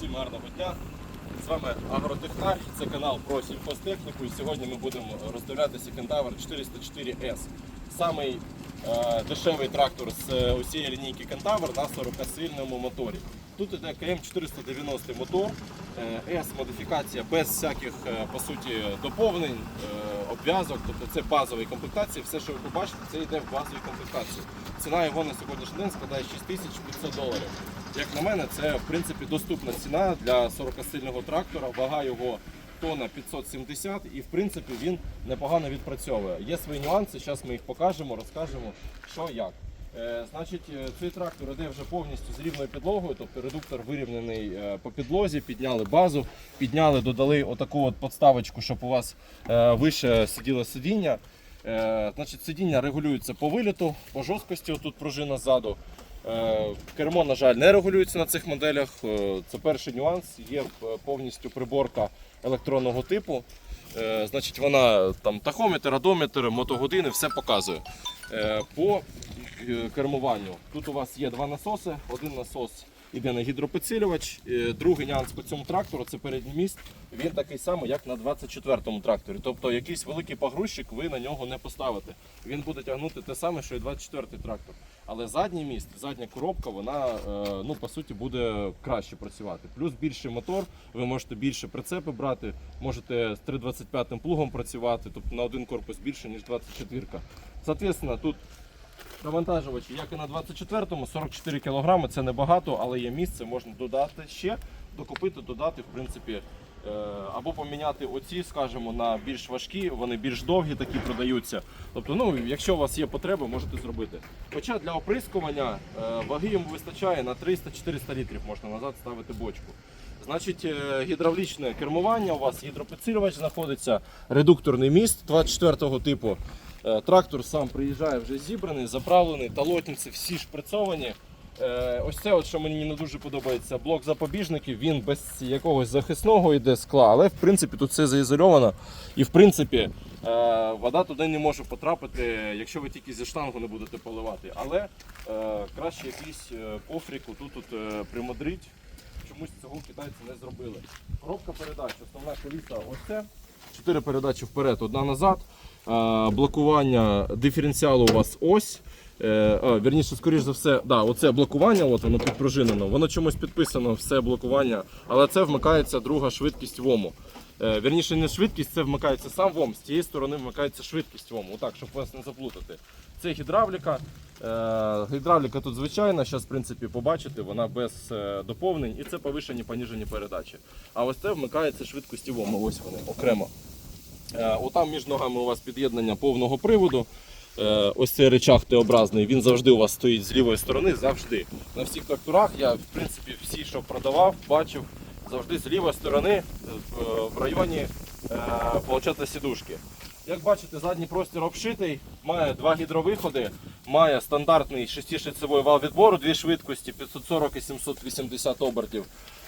Всім гарного дня. З вами Агротехнар, це канал про сільхозтехніку. І сьогодні ми будемо роздивлятися Кентавр 404S. Самий е, дешевий трактор з е, усієї лінійки Кентавр на 40-сильному моторі. Тут іде КМ490 мотор, е, S модифікація без всяких е, по суті доповнень, обв'язок. Тобто це базові комплектації. Все, що ви побачите, це йде в базовій комплектації. Ціна його на сьогоднішній день складає 6500 доларів. Як на мене, це в принципі доступна ціна для 40-сильного трактора. Вага його тонна 570 і в принципі він непогано відпрацьовує. Є свої нюанси, зараз ми їх покажемо, розкажемо, що як. Е, значить, е, цей трактор іде вже повністю з рівною підлогою, тобто редуктор вирівнений е, по підлозі, підняли базу, підняли, додали отаку от подставочку, щоб у вас е, вище сиділо сидіння. Е, значить, сидіння регулюється по виліту, по жорсткості, тут пружина ззаду. Е, Кермо, на жаль, не регулюється на цих моделях. Е, Це перший нюанс. Є е, повністю приборка електронного типу. Значить, вона там тахометр, радометр, мотогодини, все показує. По кермуванню тут у вас є два насоси. Один насос іде на гідропідсилювач. Е, Другий нюанс по цьому трактору це передній міст. Він такий самий, як на 24-му тракторі. Тобто якийсь великий погрузчик ви на нього не поставите. Він буде тягнути те саме, що і 24-й трактор. Але задній міст, задня коробка, вона е, ну, по суті буде краще працювати. Плюс більший мотор, ви можете більше прицепи брати, можете з 325 плугом працювати, тобто на один корпус більше, ніж 24-ка. Соответственно, тут навантажувачі, як і на 24-му, 44 кг, це небагато, але є місце, можна додати ще, докупити, додати, в принципі, е, або поміняти оці, скажімо, на більш важкі, вони більш довгі, такі продаються. Тобто, ну, якщо у вас є потреба, можете зробити. Хоча для оприскування е, ваги йому вистачає на 300-400 літрів, можна назад ставити бочку. Значить, е, гідравлічне кермування, у вас гідропідсилювач знаходиться, редукторний міст 24-го типу. Е, Трактор сам приїжджає вже зібраний, заправлений, талотниці всі шприцовані. Е, Ось це, от, що мені не дуже подобається, блок запобіжників, він без якогось захисного йде скла, але в принципі тут все заізольовано. І в принципі е, вода туди не може потрапити, якщо ви тільки зі штангу не будете поливати. Але краще якийсь кофрик тут, тут примудрить. Чомусь цього китайці не зробили. Коробка передач, основна коліса ось це. Чотири передачі вперед, одна назад. Блокування диференціалу у вас ось. Е, а, скоріш за все, да, оце блокування, от воно підпружинено. Воно чомусь підписано, все блокування, але це вмикається друга швидкість ВОМу. Е, Вірніше, не швидкість, це вмикається сам ВОМ, з цієї сторони вмикається швидкість ВОМу. Отак, щоб вас не заплутати. Це гідравліка. Е, Гідравліка тут звичайна, зараз в принципі побачите, вона без доповнень і це повишені поніжені передачі. А ось це вмикається швидкості ВОМу, ось вони окремо. Е, Отам між ногами у вас під'єднання повного приводу. Е, Ось цей речах Т-образний, він завжди у вас стоїть з лівої сторони, завжди. На всіх тракторах я, в принципі, всі, що продавав, бачив, завжди з лівої сторони е, в- районі получати сідушки. Як бачите, задній простір обшитий, має два гідровиходи, має стандартний шестишицевий вал відбору, дві швидкості 540 і 780 обертів.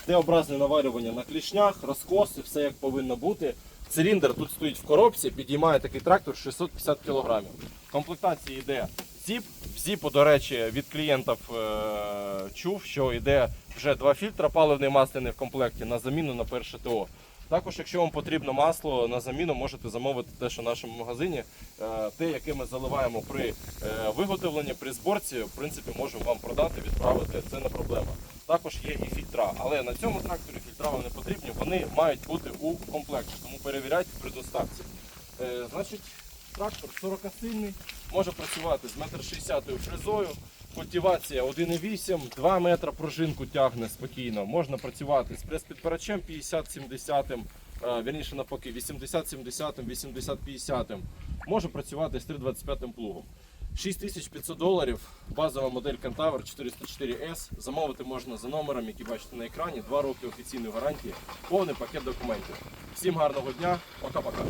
Т-образне наварювання на клішнях, розкоси, все як повинно бути. Циліндр тут стоїть в коробці, підіймає такий трактор 650 кг. В комплектації йде зіп. В зіпу, до речі, від клієнтів е, чув, що йде вже два фільтра паливний масляний в комплекті на заміну на перше ТО. Також, якщо вам потрібно масло на заміну, можете замовити те, що в нашому магазині, е, те, яке ми заливаємо при е, виготовленні, при зборці, в принципі, можемо вам продати, відправити, це не проблема. Також є і фільтра, але на цьому тракторі фільтра вам не потрібні, вони мають бути у комплекті, тому перевіряйте при доставці. Е, Значить, трактор 40-сильний, може працювати з 1,60 м фрезою. Культивація 1,8, 2 метра пружинку тягне спокійно. Можна працювати з прес-підпирачем 50-70, е, вірніше навпаки, 80-70, 80-50. Може працювати з 325 плугом. 6500 доларів, базова модель Кентавр 404S. Замовити можна за номером, який бачите на екрані. 2 роки офіційної гарантії, повний пакет документів. Всім гарного дня, пока-пока.